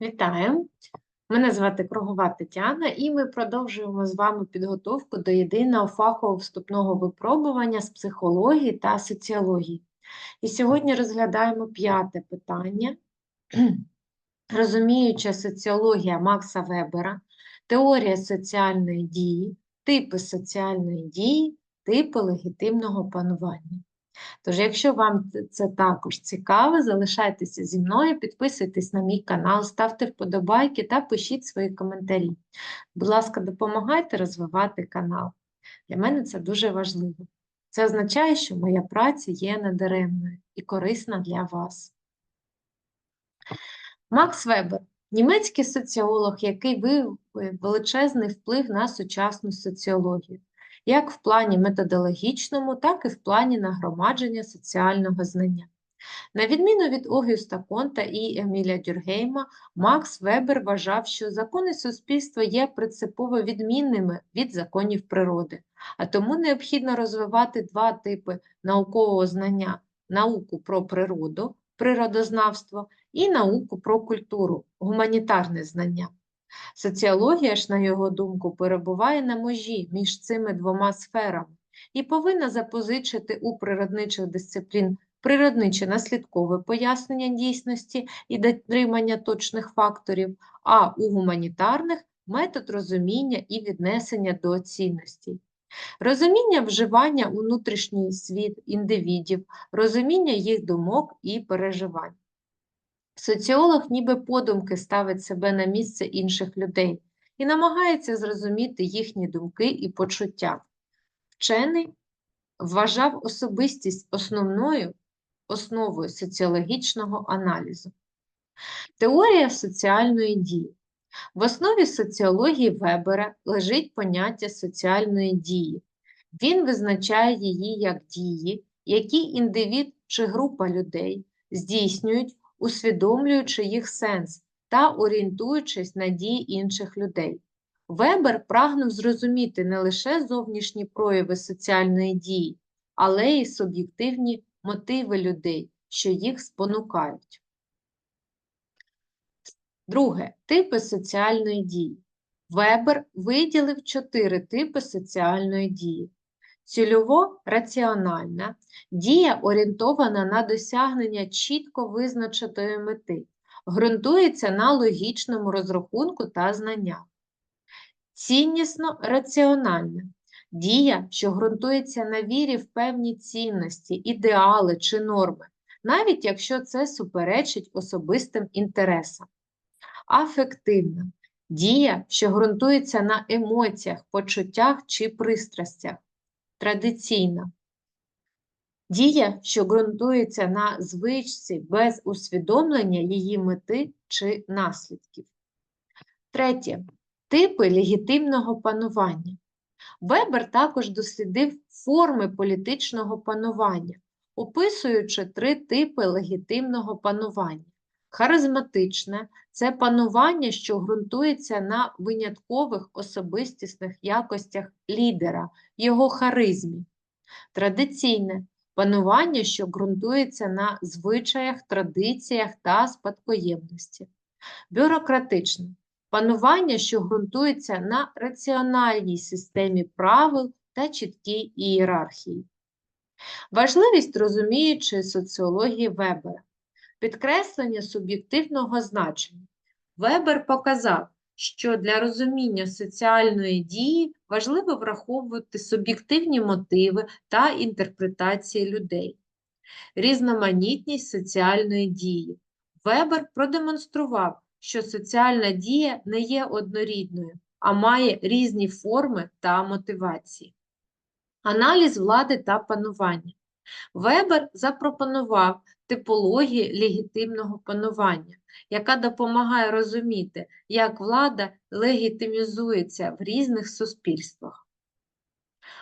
Вітаю! Мене звати Кругова Тетяна, і ми продовжуємо з вами підготовку до єдиного фахового вступного випробування з психології та соціології. І сьогодні розглядаємо п'яте питання. Розуміюча соціологія Макса Вебера, теорія соціальної дії, типи соціальної дії, типи легітимного панування. Тож, якщо вам це також цікаво, залишайтеся зі мною, підписуйтесь на мій канал, ставте вподобайки та пишіть свої коментарі. Будь ласка, допомагайте розвивати канал. Для мене це дуже важливо. Це означає, що моя праця є недаремною і корисна для вас. Макс Вебер німецький соціолог, який виявив величезний вплив на сучасну соціологію як в плані методологічному, так і в плані нагромадження соціального знання. На відміну від Огюста Конта і Еміля Дюргейма, Макс Вебер вважав, що закони суспільства є принципово відмінними від законів природи, а тому необхідно розвивати два типи наукового знання: науку про природу, природознавство і науку про культуру, гуманітарне знання. Соціологія ж, на його думку, перебуває на межі між цими двома сферами і повинна запозичити у природничих дисциплін природниче наслідкове пояснення дійсності і дотримання точних факторів, а у гуманітарних метод розуміння і віднесення до цінностей. Розуміння вживання у внутрішній світ індивідів, розуміння їх думок і переживань. Соціолог ніби подумки ставить себе на місце інших людей і намагається зрозуміти їхні думки і почуття. Вчений вважав особистість основною основою соціологічного аналізу. Теорія соціальної дії. В основі соціології Вебера лежить поняття соціальної дії. Він визначає її як дії, які індивід чи група людей здійснюють усвідомлюючи їх сенс та орієнтуючись на дії інших людей. Вебер прагнув зрозуміти не лише зовнішні прояви соціальної дії, але й суб'єктивні мотиви людей, що їх спонукають. Друге типи соціальної дії. Вебер виділив чотири типи соціальної дії. Цільово раціональна, дія орієнтована на досягнення чітко визначеної мети, ґрунтується на логічному розрахунку та знаннях. Ціннісно раціональна дія, що ґрунтується на вірі в певні цінності, ідеали чи норми, навіть якщо це суперечить особистим інтересам. Афективна дія, що ґрунтується на емоціях, почуттях чи пристрастях традиційна. Дія, що ґрунтується на звичці без усвідомлення її мети чи наслідків. Третє. Типи легітимного панування. Вебер також дослідив форми політичного панування, описуючи три типи легітимного панування. Харизматичне це панування, що ґрунтується на виняткових особистісних якостях лідера, його харизмі. Традиційне панування, що ґрунтується на звичаях, традиціях та спадкоємності. Бюрократичне панування, що ґрунтується на раціональній системі правил та чіткій ієрархії. Важливість розуміючої соціології Вебера підкреслення суб'єктивного значення. Вебер показав, що для розуміння соціальної дії важливо враховувати суб'єктивні мотиви та інтерпретації людей. Різноманітність соціальної дії. Вебер продемонстрував, що соціальна дія не є однорідною, а має різні форми та мотивації. Аналіз влади та панування. Вебер запропонував типологію легітимного панування, яка допомагає розуміти, як влада легітимізується в різних суспільствах.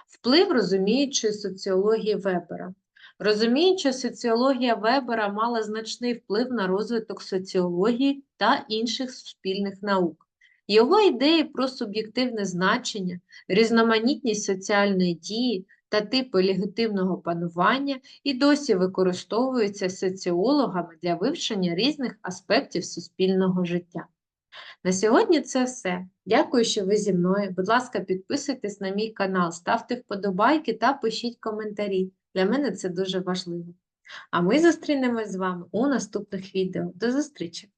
Вплив розуміючої соціології Вебера. Розуміюча соціологія Вебера мала значний вплив на розвиток соціології та інших суспільних наук. Його ідеї про суб'єктивне значення, різноманітність соціальної дії та типи легітимного панування і досі використовуються соціологами для вивчення різних аспектів суспільного життя. На сьогодні це все. Дякую, що ви зі мною. Будь ласка, підписуйтесь на мій канал, ставте вподобайки та пишіть коментарі. Для мене це дуже важливо. А ми зустрінемось з вами у наступних відео. До зустрічі!